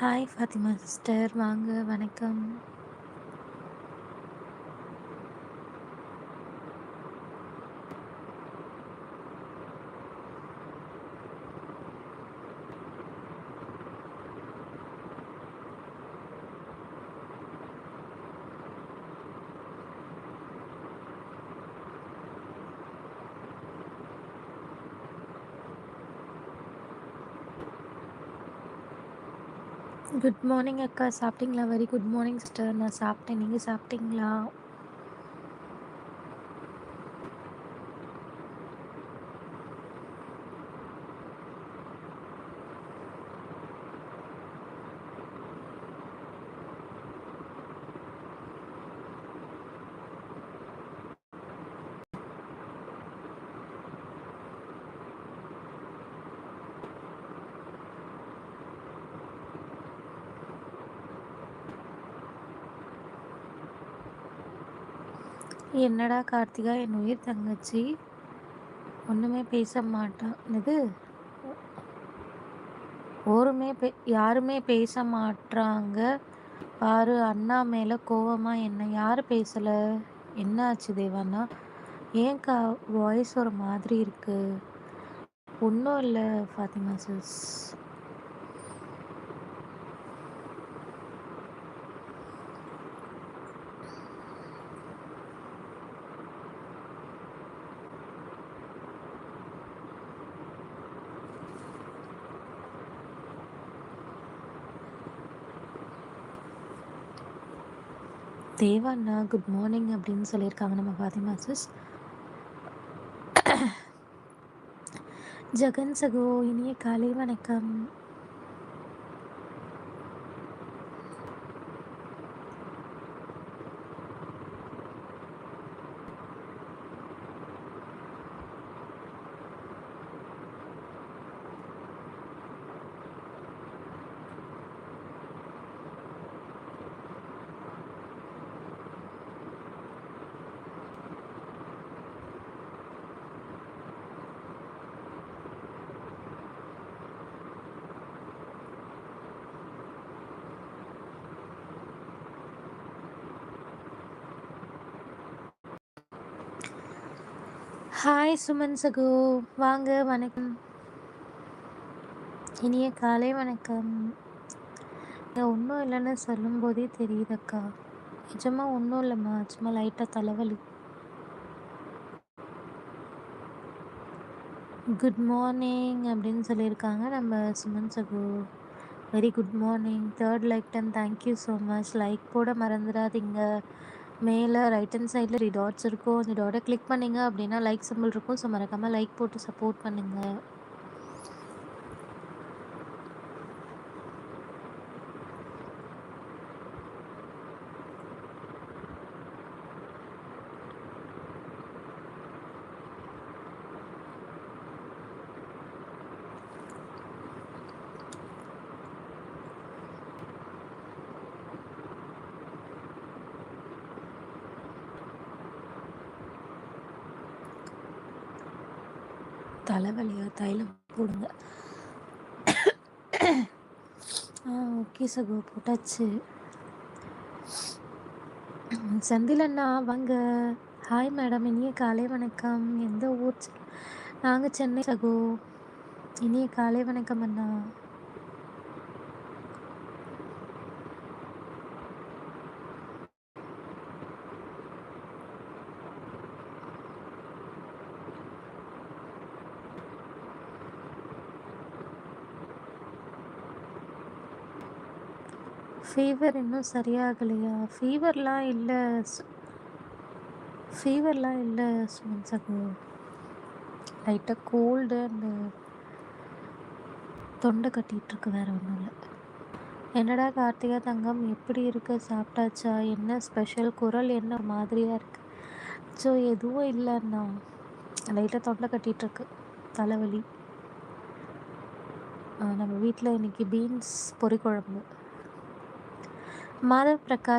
Hi Fathima sister வாங்க வணக்கம். Good morning அக்கா. சாப்பிட்டீங்களா? வெரி குட் மார்னிங் சிஸ்டர் நான் சாப்பிட்டேன். நீங்கள் சாப்பிட்டீங்களா? என்னடா கார்த்திகா என் உயிர் தங்கச்சி? ஒன்றுமே பேச மாட்டான் இது ஒருமே பே யாருமே பேச மாட்டாங்க பாரு அண்ணா மேலே கோவமாக என்ன யார் பேசலை? என்ன ஆச்சு தேவாண்ணா ஏன்க்கா வாய்ஸ் ஒரு மாதிரி இருக்குது ஒன்றும் இல்லை ஃபாத்திமா சிஸ் தேவாண்ணா குட் மார்னிங் அப்படின்னு சொல்லியிருக்காங்க நம்ம பாத்திமா சிஸ் ஜெகன் சகோ இனிய காலை வணக்கம். ஹாய் சுமன் சகோ வாங்க வணக்கம். இனிய காலை வணக்கம். ஒன்றும் இல்லைன்னு சொல்லும்போதே தெரியுதக்கா. நிஜமாக ஒன்றும் இல்லைம்மா. சும்மா லைட்டாக தலைவலி. குட் மார்னிங் அப்படின்னு சொல்லியிருக்காங்க நம்ம சுமன் சகோ. Very good morning third like done thank you so much like போட மறந்துடாதீங்க. மேலே ரைட் ஹேண்ட் சைடில் த்ரீ டாட்ஸ் இருக்கும். அந்த டாட்டை கிளிக் பண்ணிங்க அப்படின்னா லைக் சிம்பிள் இருக்கும். ஸோ மறக்காமல் லைக் போட்டு சப்போர்ட் பண்ணுங்கள் தலைவலியா தைலம் போடுங்க. ஆ ஓகே சகோ போட்டாச்சு. செந்தில் அண்ணா வாங்க. ஹாய் மேடம் இனிய காலை வணக்கம். எந்த ஊர்? நாங்கள் சென்னை சகோ. இனிய காலை வணக்கம் அண்ணா. ஃபீவர் இன்னும் சரியாகலையா? ஃபீவர்லாம் இல்லை ஃபீவர்லாம் இல்லை சுமன் சகு. லைட்டாக கோல்டு அண்டு தொண்டை கட்டிகிட்ருக்கு வேறு ஒன்றும் இல்லை. என்னடா கார்த்திகா தங்கம் எப்படி இருக்க? சாப்பிட்டாச்சா? என்ன ஸ்பெஷல் குரல் என்ன மாதிரியாக இருக்குது ஸோ எதுவும் இல்லைண்ணா. லைட்டாக தொண்டை கட்டிகிட்ருக்கு தலைவலி. நம்ம வீட்டில் இன்றைக்கி பீன்ஸ் பொறி మాధవ్ ప్రకాష్